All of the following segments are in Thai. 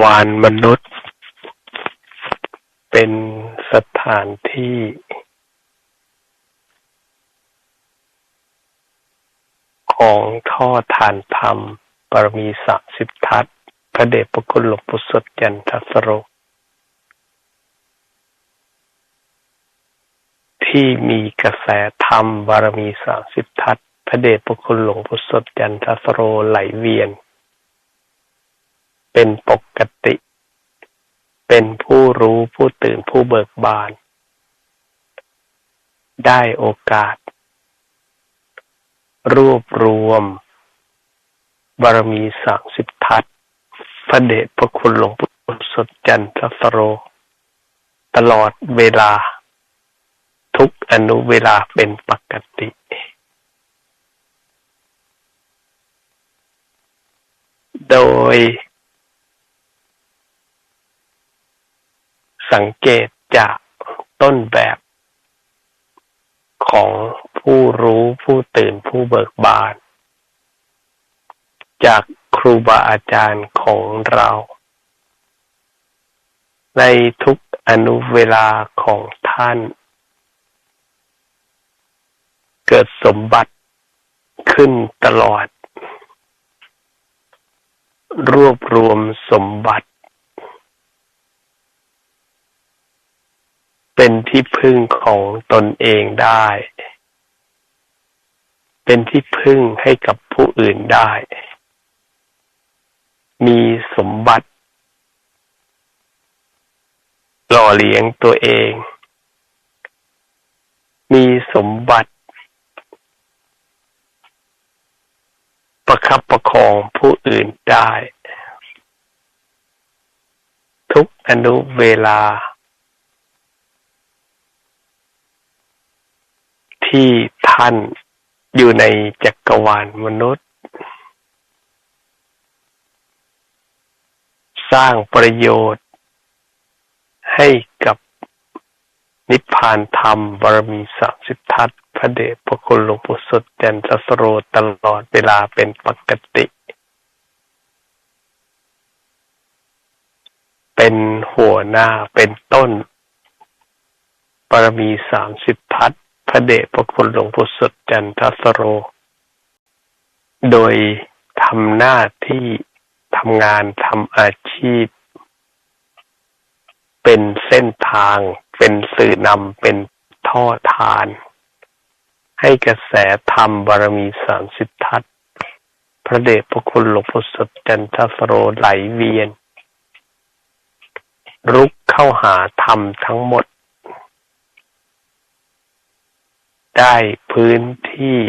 วาลมนุษย์ เป็นสถานที่ของท่อทานธรรมบารมีสามสิบทัศพระเดชพระคุณหลวงปู่สดยันทัสโร ที่มีกระแสธรรมบารมีสามสิบทัศพระเดชพระคุณหลวงปู่สดยันทัสโรไหลเวียน เป็นปกติ เป็นผู้รู้ผู้ตื่นผู้เบิกบาน ได้โอกาส รวบรวม บารมีสามสิบทัศพระเดชพระคุณหลวงปู่สดจันทสโร ตลอดเวลา ทุกอนุเวลาเป็นปกติโดย สังเกตจากต้นแบบของผู้รู้ผู้ตื่นผู้เบิกบาน จากครูบาอาจารย์ของเรา ในทุกอนุเวลาของท่าน เกิดสมบัติขึ้นตลอด รวบรวมสมบัติ เป็นที่พึ่งของตนเองได้ เป็นที่พึ่งให้กับผู้อื่นได้ มีสมบัติ หล่อเลี้ยงตัวเอง มีสมบัติ ประคับประคองผู้อื่นได้ ทุกอนุเวลา ที่ท่านอยู่ในจักรวาลมนุษย์ สร้างประโยชน์ ให้กับนิพพานธรรมบารมีสามสิบทัศพระเดชพระคุณหลวงปู่สดแจนทสโรตลอดเวลาเป็นปกติ เป็นหัวหน้าเป็นต้นบารมีสามสิบทัศ พระเดชพระคุณหลวงปู่สดจันทสโร โดยทำหน้าที่ทำงานทำอาชีพ เป็นเส้นทาง เป็นสื่อนำเป็นท่อทาน ให้กระแสธรรมบารมีสามสิบทัศพระเดชพระคุณหลวงปู่สดจันทสโรไหลเวียน รุกเข้าหาธรรมทั้งหมด ได้พื้นที่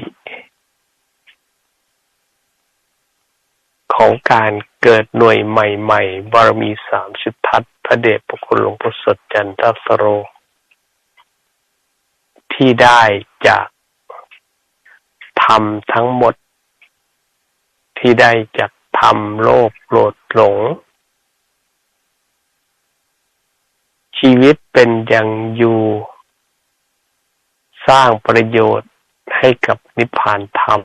ของการเกิดหน่วยใหม่ๆ บารมีสามสิบทัศน์พระเดชพระคุณหลวงปู่สดจันทสโร ที่ได้จากธรรมทั้งหมด ที่ได้จากธรรมโลภโกรธหลง ชีวิตเป็นอย่างอยู่ สร้างประโยชน์ให้กับนิพพานธรรม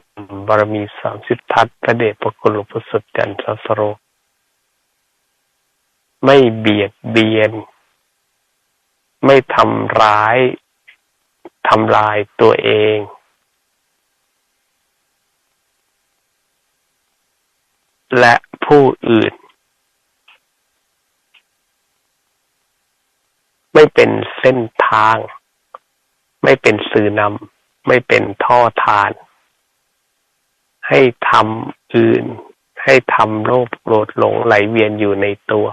บารมีสามสิบทัศน์พระเดชพระคุณหลวงพ่อสุดจันทสโร ไม่เบียดเบียน ไม่ทำร้ายทำลายตัวเอง และผู้อื่น ไม่เป็นเส้นทาง ไม่เป็นสื่อนำไม่เป็นท่อทาน ให้ทำอื่น ให้ทำโลภโกรธหลงไหลเวียนอยู่ในตัว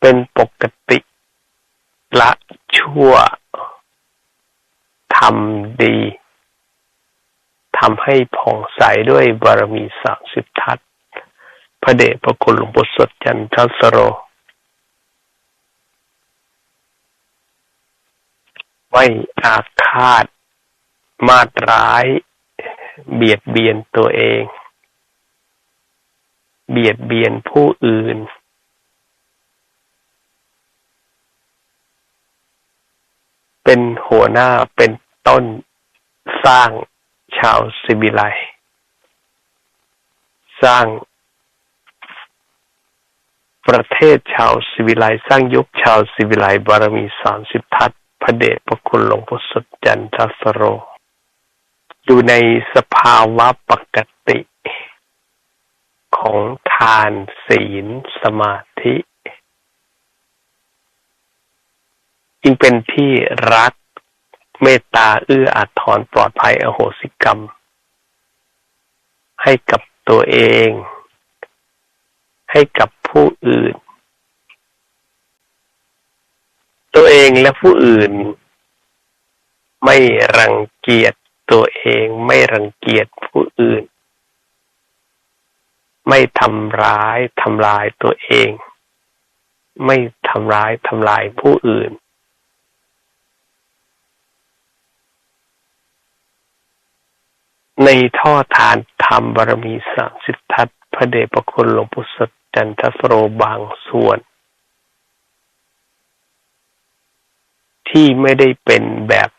เป็นปกติละชั่วทำดีทำให้ผ่องใสด้วยบารมีสามสิบทัศพระเดชพระคุณหลวงปู่สดจันทสโร ไม่อาฆาต มาตร้าย เบียดเบียนตัวเอง เบียดเบียนผู้อื่น เป็นหัวหน้าเป็นต้นสร้างชาวสิบิไลสร้างประเทศชาวสิวิไลสร้างยุคชาวสิวิไลบารมีสามสิบทัศ พระเดชพระคุณหลวงพ่อสดจันทสโร อยู่ในสภาวะปกติ ของทานศีลสมาธิ จึงเป็นที่รักเมตตาเอื้ออาทรปลอดภัยอโหสิกรรม ให้กับตัวเอง ให้กับผู้อื่น ตัวเองและผู้อื่น ไม่รังเกียจตัวเองไม่รังเกียจผู้อื่น ไม่ทำร้ายทำลายตัวเอง ไม่ทำร้ายทำลายผู้อื่น ในท่อทานธรรมบารมีสามสิบทัศพระเดชพระคุณหลวงปู่สดจันทสโรบางส่วน ที่ไม่ได้เป็นแบบ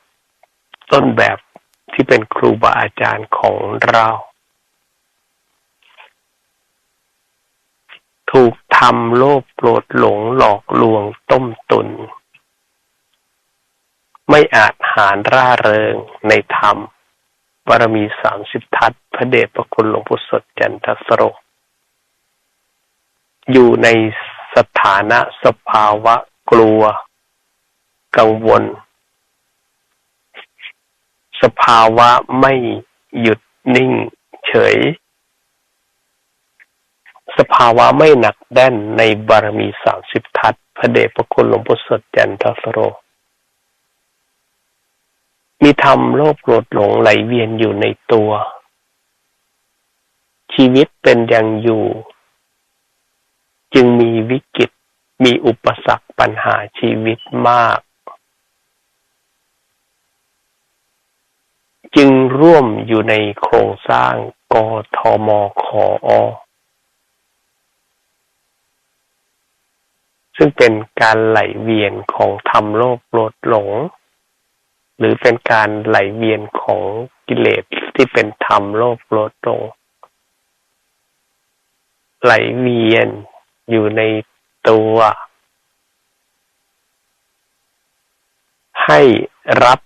ต้นแบบที่เป็นครูบาอาจารย์ของเรา ถูกทำโลภโกรธหลงหลอกลวงต้มตุน ไม่อาจหารร่าเริงในธรรมบารมีสามสิบทัศพระเดชพระคุณหลวงพุทธสดจันทสโร อยู่ในสถานะสภาวะกลัว กังวล สภาวะไม่หยุดนิ่งเฉย สภาวะไม่หนักแน่นในบารมีสามสิบทัศพระเดชพระคุณหลวงพุทธสดจันทสโร มีธรรมโลภโกรธหลงไหลเวียนอยู่ในตัว ชีวิตเป็นอย่างอยู่ จึงมีวิกฤตมีอุปสรรคปัญหาชีวิตมาก จึงร่วมอยู่ในโครงสร้างกทมขออซึ่งเป็นการไหลเวียนของธรรมโลภโกรธหลง หรือเป็นการไหลเวียนของกิเลสที่เป็นธรรมโลภโกรธหลง ไหลเวียนอยู่ในตัว ให้รับ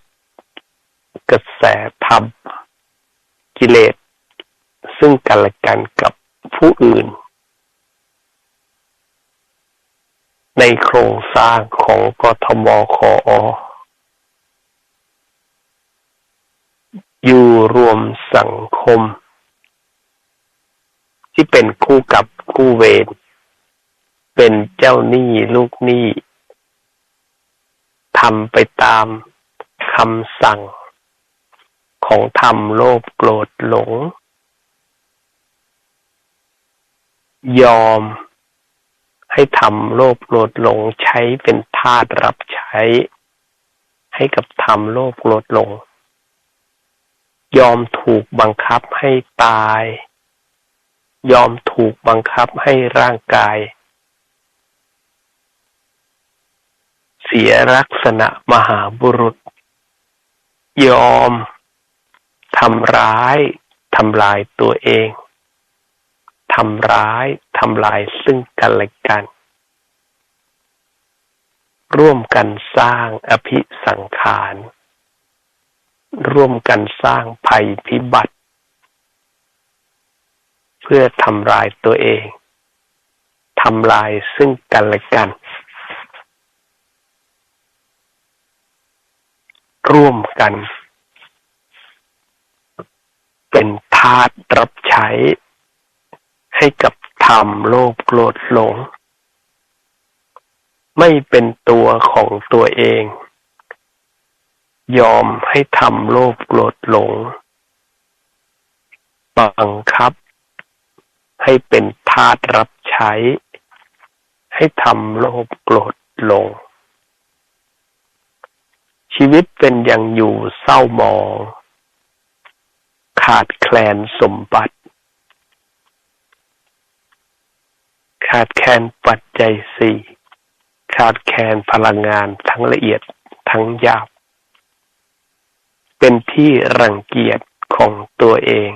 กระแสธรรมกิเลส ซึ่งกันและกันกับผู้อื่น ในโครงสร้างของกทมคออยู่รวมสังคม ที่เป็นคู่กับคู่เวรเป็นเจ้าหนี้ลูกหนี้ทำไปตามคำสั่ง ของธรรมโลภโกรธหลง ยอมให้ทำโลภโกรธหลงใช้เป็นทาสรับใช้ ให้กับธรรมโลภโกรธหลง ยอมถูกบังคับให้ตาย ยอมถูกบังคับให้ร่างกาย เสียลักษณะมหาบุรุษ ยอม ทำร้ายทำลายตัวเองทำร้ายทำลายซึ่งกันและกัน ร่วมกันสร้างอภิสังขาร ร่วมกันสร้างภัยพิบัติ เพื่อทำลายตัวเองทำลายซึ่งกันและกัน ร่วมกัน เป็นทาสรับใช้ ให้กับธรรมโลภโกรธหลง ไม่เป็นตัวของตัวเอง ยอมให้ทำโลภโกรธหลง บังคับ ให้เป็นทาสรับใช้ ให้ทำโลภโกรธหลง ชีวิตเป็นอย่างอยู่เศร้าหมอง ขาดแคลนสมบัติ ขาดแคลนปัจจัยสี่ขาดแคลนพลังงานทั้งละเอียดทั้งหยาบ เป็นที่รังเกียจของตัวเอง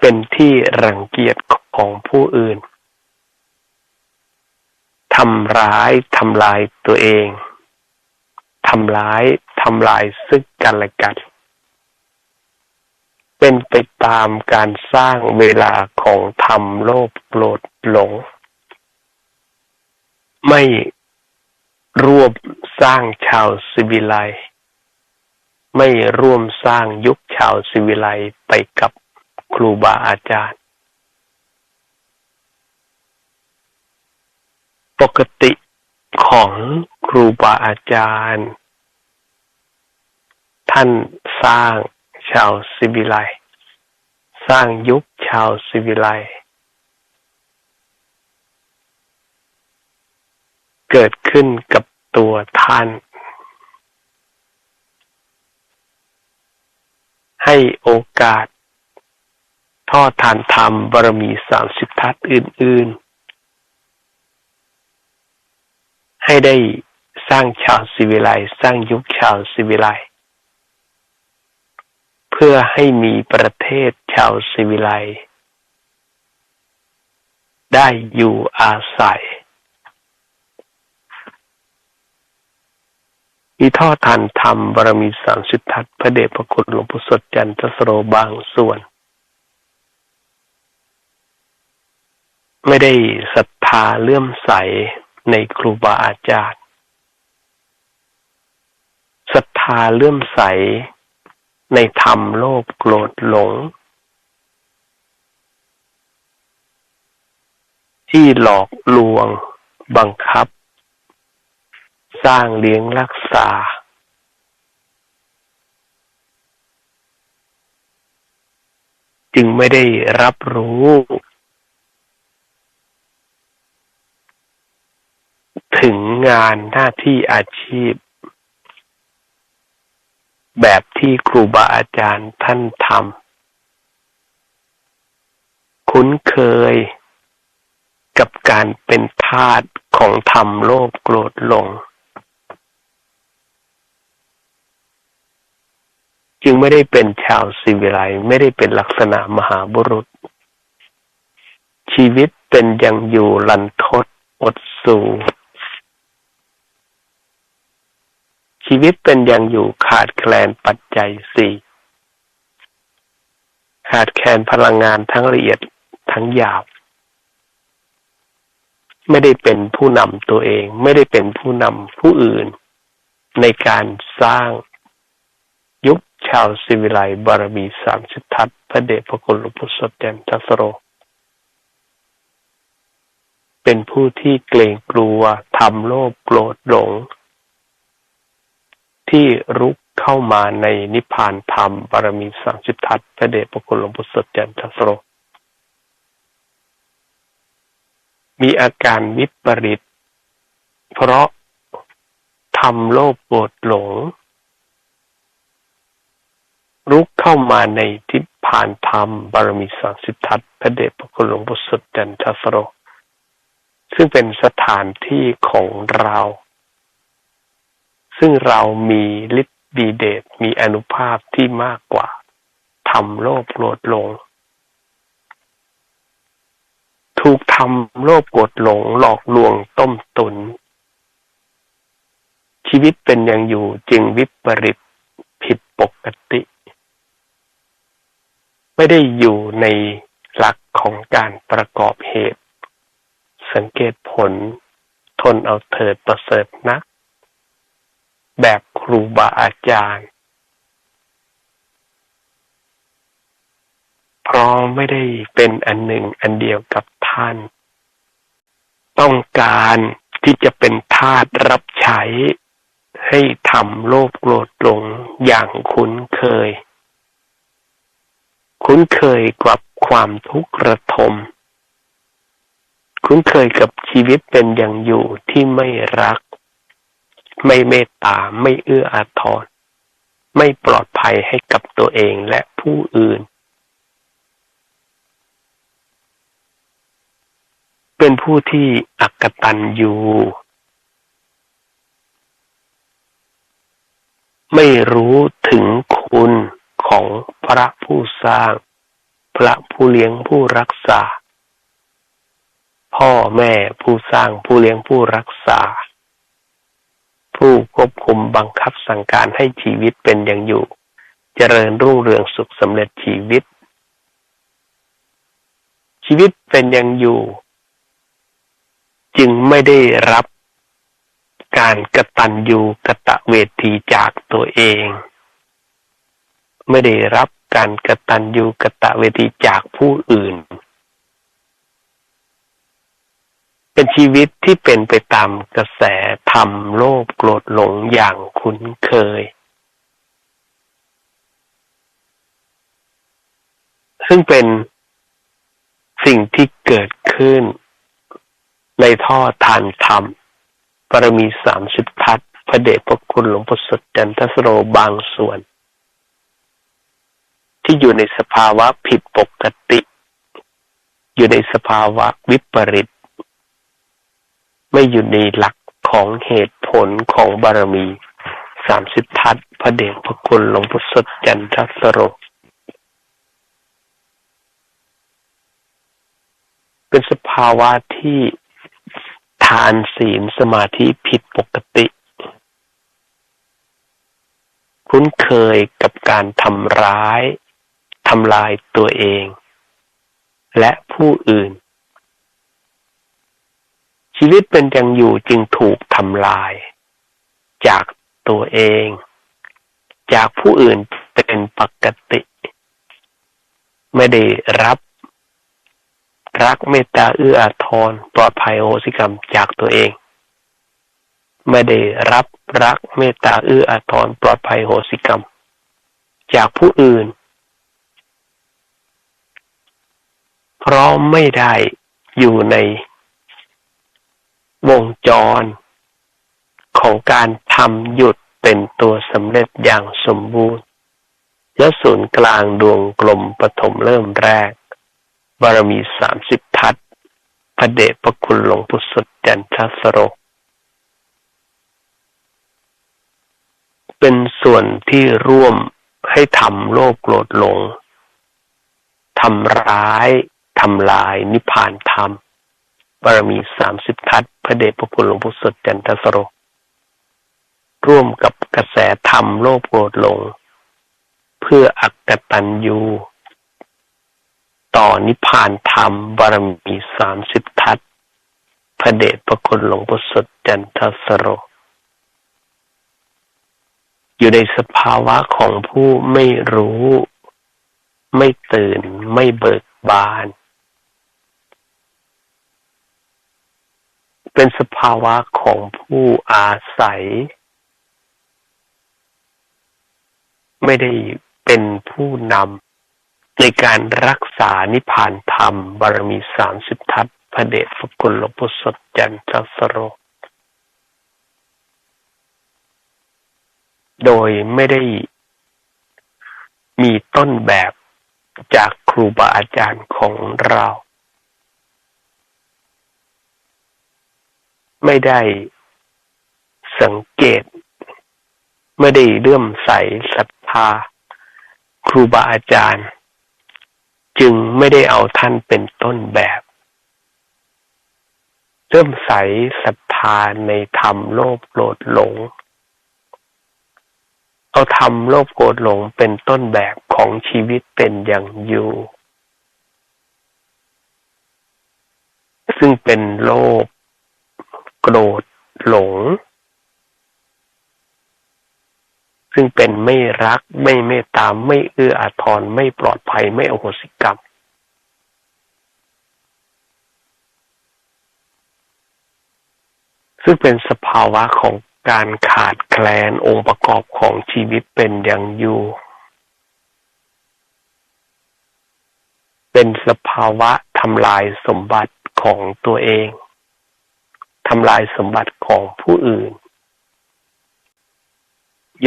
เป็นที่รังเกียจของผู้อื่นทำร้ายทำลายตัวเองทำร้ายทำลายซึ่งกันและกัน เป็นไปตามการสร้างเวลาของธรรมโลภโกรธหลง ไม่รวมสร้างชาวสิวิไลไม่ร่วมสร้างยุคชาวสิวิไลไปกับครูบาอาจารย์ ปกติของครูบาอาจารย์ ท่านสร้าง ชาวสิวิไลสร้างยุคชาวสิวิไลเกิดขึ้นกับตัวท่าน ให้โอกาสทอดทานธรรมบารมีสามสิบทัศอื่น ๆ ให้ได้สร้างชาวสิวิไลสร้างยุคชาวสิวิไล พื่อให้มีประเทศชาวสิวิไลได้อยู่อาศัยมีทอทานธรรมบารมีสามสิบทัศพระเดชพระคุณหลวงปู่สดจันทสโรบางส่วน ไม่ได้ศรัทธาเลื่อมใสในครูบาอาจารย์ศรัทธาเลื่อมใส ในธรรมโลภโกรธหลง ที่หลอกลวง บังคับ สร้างเลี้ยงรักษา จึงไม่ได้รับรู้ถึงงานหน้าที่อาชีพ แบบที่ครูบาอาจารย์ท่านทำคุ้นเคยกับการเป็นทาสของธรรมโลภโกรธหลง จึงไม่ได้เป็นชาวสิวิไลไม่ได้เป็นลักษณะมหาบุรุษ ชีวิตเป็นยังอยู่ลันทดอดสู ชีวิตเป็นอยังอยู่ขาดแคลนปัจจัยสี่ขาดแคลนพลังงานทั้งละเอียดทั้งหยาบ ไม่ได้เป็นผู้นำตัวเอง ไม่ได้เป็นผู้นำผู้อื่น ในการสร้างยุคชาวสิวิไลบารมีสามสิทธัตพระเดชพระคุณหลวงปู่สดแดนทัสโร เป็นผู้ที่เกรงกลัวทำโลภโกรธหลง ที่รุกเข้ามาในนิพพานธรรมบารมีสามสิทธัตพระเดชพระคุณหลวงปู่สดแดนทสโร มีอาการวิปริต เพราะทำโลภโกรธหลง รุกเข้ามาในทิศผ่านธรรมบารมีสามสิบทัศพระเดชพระคุณหลวงปู่สดจันทสโร ซึ่งเป็นสถานที่ของเรา ซึ่งเรามีฤทธิ์ดีเดชมีอนุภาพที่มากกว่าทำโลภโกรธหลง ถูกทำโลภโกรธหลงหลอกลวงต้มตุน ชีวิตเป็นอย่างอยู่จึงวิปริตผิดปกติ ไม่ได้อยู่ในหลักของการประกอบเหตุ สังเกตผล ทนเอาเถิดประเสริฐนัก แบบครูบาอาจารย์ เพราะไม่ได้เป็นอันหนึ่งอันเดียวกับท่าน ต้องการที่จะเป็นทาสรับใช้ ให้ทำโลภโกรธลงอย่างคุ้นเคย คุ้นเคยกับความทุกข์ระทม คุ้นเคยกับชีวิตเป็นอย่างอยู่ที่ไม่รัก ไม่เมตตาไม่เอื้ออาทร ไม่ปลอดภัยให้กับตัวเองและผู้อื่น เป็นผู้ที่อักตันอยู่ ไม่รู้ถึงคุณของพระผู้สร้าง พระผู้เลี้ยงผู้รักษาพอพ่อแม่ผู้สร้างผู้เลี้ยงผู้รักษา ผู้ควบคุมบังคับสั่งการให้ชีวิตเป็นอย่างอยู่ เจริญรุ่งเรืองสุขสำเร็จชีวิต ชีวิตเป็นอย่างอยู่ จึงไม่ได้รับการกระตันยูกะตะเวทีจากตัวเอง ไม่ได้รับการกระตันยูกะตะเวทีจากผู้อื่น เป็นชีวิตที่เป็นไปตามกระแสธรรมโลภโกรธหลงอย่างคุ้นเคย ซึ่งเป็นสิ่งที่เกิดขึ้น ในท่อทานธรรมบารมีสามสิบทัศพระเดชพระคุณหลวงพ่อสดจันทสโรบางส่วน ที่อยู่ในสภาวะผิดปกติ อยู่ในสภาวะวิปริต ไม่อยู่ในหลักของเหตุผลของบารมีสามสิบทัศพระเดชพระคุณหลวงพ่อสดจันทสโรเป็นสภาวะที่ทานศีลสมาธิผิดปกติ คุ้นเคยกับการทำร้ายทำลายตัวเอง และผู้อื่น ชีวิตเป็นอย่างอยู่จึงถูกทำลาย จากตัวเอง จากผู้อื่นเป็นปกติ ไม่ได้รับ รักเมตตาเอื้ออาทรปลอดภัยโหสิกรรมจากตัวเอง ไม่ได้รับรักเมตตาเอื้ออาทรปลอดภัยโหสิกรรม จากผู้อื่น เพราะไม่ได้อยู่ใน วงจร ของการทำหยุดเป็นตัวสำเร็จอย่างสมบูรณ์ และศูนย์กลางดวงกลมปฐมเริ่มแรก บารมีสามสิบทัศพระเดชพระคุณหลวงพุทธจันทสโรเป็นส่วนที่ร่วมให้ทำโลภโกรธหลงทำร้ายทำลายนิพพานธรรม บารมีสามสิบทัศพระเดชพระคุณหลวงพุทธจันทสโร ร่วมกับกระแสธรรมโลภโกรธหลง เพื่ออักตันยูต่อนิพพานธรรมบารมีสามสิบทัศพระเดชพระคุณหลวงพ่อสดจันทสโร อยู่ในสภาวะของผู้ไม่รู้ ไม่ตื่นไม่เบิกบาน เป็นสภาวะของผู้อาศัย ไม่ได้เป็นผู้นำในการรักษานิพพานธรรม บารมีสามสิบทัศพระเดชพระคุณหลวงปู่สดจันทสโร โดยไม่ได้มีต้นแบบจากครูบาอาจารย์ของเรา ไม่ได้สังเกต ไม่ได้เลื่อมใสศรัทธาครูบาอาจารย์ จึงไม่ได้เอาท่านเป็นต้นแบบเริ่มใสศรัทธาในธรรมโลภโกรธหลง เอาธรรมโลภโกรธหลงเป็นต้นแบบของชีวิตเป็นอย่างอยู่ ซึ่งเป็นโลภ โกรธ หลง ซึ่งเป็นไม่รักไม่เมตตาไม่เอื้ออาทรไม่ปลอดภัยไม่อโหสิกรรมซึ่งเป็นสภาวะของการขาดแคลนองค์ประกอบของชีวิตเป็นอย่างอยู่ เป็นสภาวะทำลายสมบัติของตัวเอง ทำลายสมบัติของผู้อื่น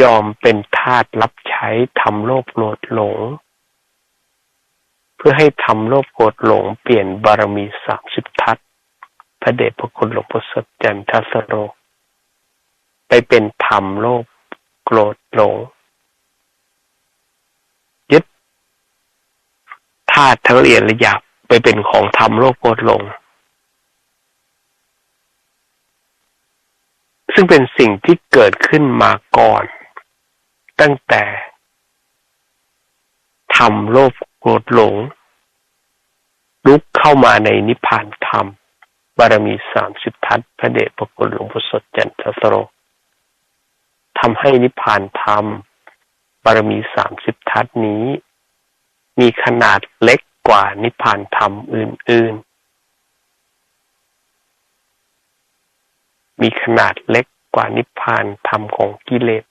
ยอมเป็นทาสรับใช้ทำโลภโกรธหลง เพื่อให้ทำโลภโกรธหลง เปลี่ยนบารมีสามสิบทัศพระเดชพระคุณหลวงพ่อสดจันทสโร ไปเป็นธรรมโลภโกรธหลงยึดธาตุทั้งละเอียดละหยาบไปเป็นของธรรมโลภโกรธหลง ซึ่งเป็นสิ่งที่เกิดขึ้นมาก่อน ตั้งแต่ทำโลภโกรธหลง ลุกเข้ามาในนิพพานธรรม บารมีสามสิบทัศพระเดชพระคุณหลวงพ่อสดจันทสโรทำให้นิพพานธรรม บารมีสามสิบทัศนี้ มีขนาดเล็กกว่านิพพานธรรมอื่น มีขนาดเล็กกว่านิพพานธรรมของกิเลส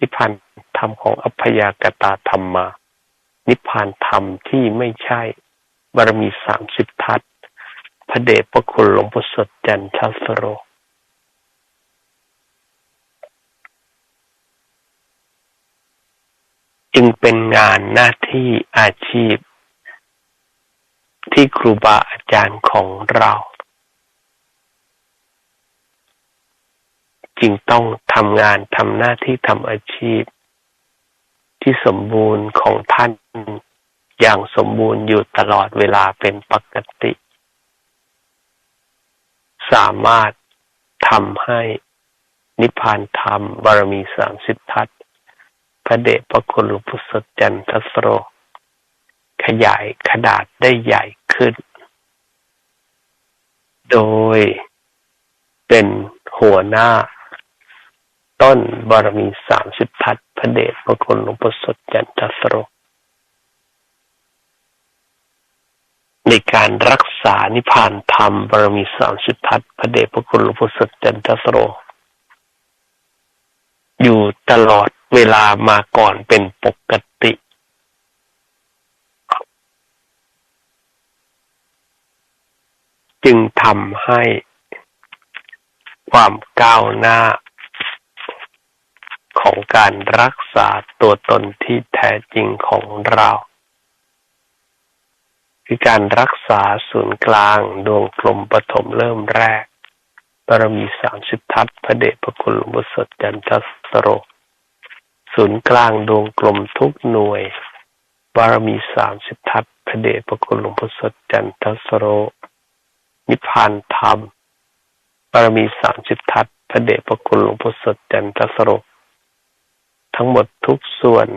นิพพานธรรมของอัพยากตาธรรมมา นิพพานธรรมที่ไม่ใช่บารมีสามสิบทัศพระเดชพระคุณหลวงพ่อสดจันทสโรจึงเป็นงานหน้าที่อาชีพ ที่ครูบาอาจารย์ของเรา จึงต้องทำงานทำหน้าที่ทำอาชีพ ที่สมบูรณ์ของท่านอย่างสมบูรณ์อยู่ตลอดเวลาเป็นปกติ สามารถทำให้นิพพานธรรมบารมีสามสิบทัศพระเดชพระคุณหลวงพุทธจันทสโร ขยายขนาดได้ใหญ่ขึ้น โดยเป็นหัวหน้า ต้นบารมีสามสิบทัศพระเดชพระคุณหลวงพุทธจันทสโรในการรักษานิพพานธรรมบารมีสามสิบทัศพระเดชพระคุณหลวงพุทธจันทสโร อยู่ตลอดเวลามาก่อนเป็นปกติ จึงทำให้ความก้าวหน้า ของการรักษาตัวตนที่แท้จริงของเรา คือการรักษาศูนย์กลางดวงกลมปฐมเริ่มแรกบารมีสามสิบทัศพระเดชพระคุณหลวงพ่อสดจันทสโร ศูนย์กลางดวงกลมทุกหน่วย บารมีสามสิบทัศพระเดชพระคุณหลวงพ่อสดจันทสโร นิพพานธรรม บารมีสามสิบทัศพระเดชพระคุณหลวงพ่อสดจันทสโร ทั้งหมดทุกส่วน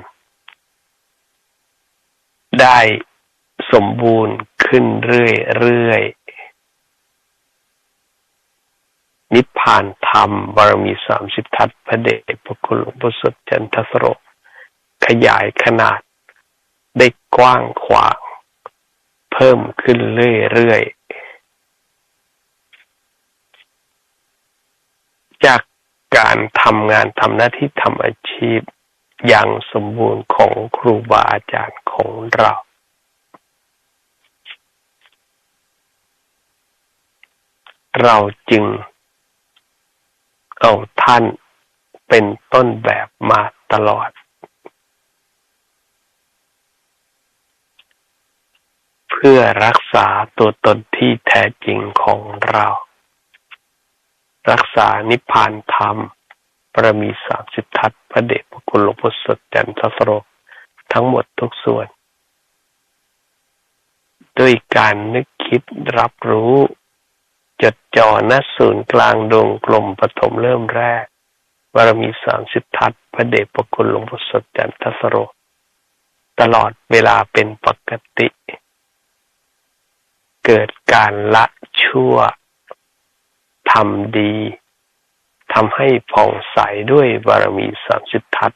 ได้สมบูรณ์ขึ้นเรื่อยๆนิพพานธรรมบารมีสามสิบทัศพระเดชพระคุณหลวงพ่อสดจันทสโรขยายขนาด ได้กว้างขวาง เพิ่มขึ้นเรื่อยๆ จา การทำงานทำหน้าที่ทำอาชีพอย่างสมบูรณ์ของครูบาอาจารย์ของเรา เราจึงเอาท่านเป็นต้นแบบมาตลอด เพื่อรักษาตัวตนที่แท้จริงของเรา รักษานิพพานธรรมประมีสามสิบทัศพระเดชพระคุณหลวงพ่อสดจันทสโรทั้งหมดทุกส่วน ด้วยการนึกคิดรับรู้ จดจ่อณศูนย์กลางดวงกลมปฐมเริ่มแรกบารมีสามสิบทัศพระเดชพระคุณหลวงพ่อสดจันทสโร ตลอดเวลาเป็นปกติ เกิดการละชั่ว ทำดีทำให้ผ่องใสด้วยบารมีสามสิบทัศ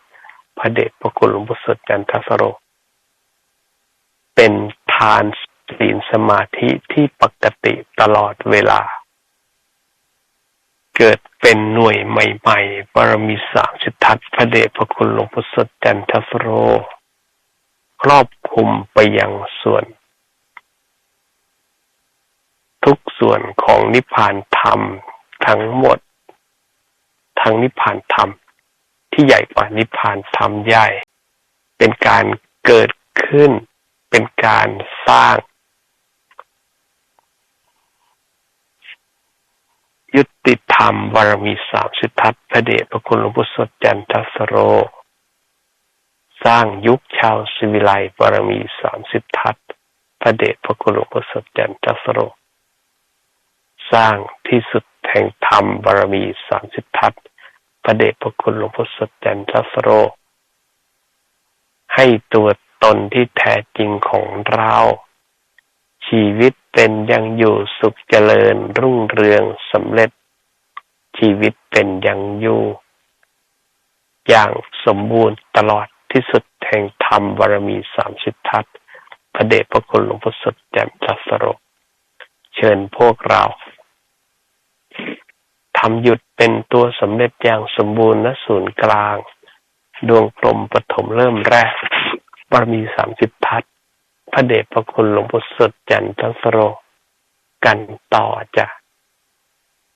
พระเดชพระคุณหลวงพ่อสดจันทสโร เป็นทานศีลสมาธิที่ปกติตลอดเวลา เกิดเป็นหน่วยใหม่ๆบารมีสามสิทธัตพระเดชพระคุณหลวงพ่อสดจันทสโร ครอบคลุมไปยังส่วน ทุกส่วนของนิพพานธรรมทั้งหมด ทั้งนิพพานธรรม ที่ใหญ่กว่านิพพานธรรมใหญ่ เป็นการเกิดขึ้น เป็นการสร้าง ยุติธรรมบารมีสามสิทธัตพระเดชพระคุณหลวงพ่อสดจันทสโร สร้างยุคชาวสิวิไลบารมีสามสิทธัตพระเดชพระคุณหลวงพ่อสดจันทสโร สร้างที่สุดแห่งธรรมบารมีสามสิบทัศพระเดชพระคุณหลวงพ่อสดจันทสโร ให้ตัวตนที่แท้จริงของเรา ชีวิตเป็นยังอยู่สุขเจริญรุ่งเรืองสำเร็จ ชีวิตเป็นยังอยู่ อย่างสมบูรณ์ตลอดที่สุดแห่งธรรมบารมีสามสิบทัศพระเดชพระคุณหลวงพ่อสดแจ่มทัสโร เชิญพวกเรา ทำหยุดเป็นตัวสำเร็จอย่างสมบูรณ์ณศูนย์กลาง ดวงกลมปฐมเริ่มแรกบารมีสามสิบทัศพระเดชพระคุณหลวงพ่อสดจันทสโร กันต่อจ้ะ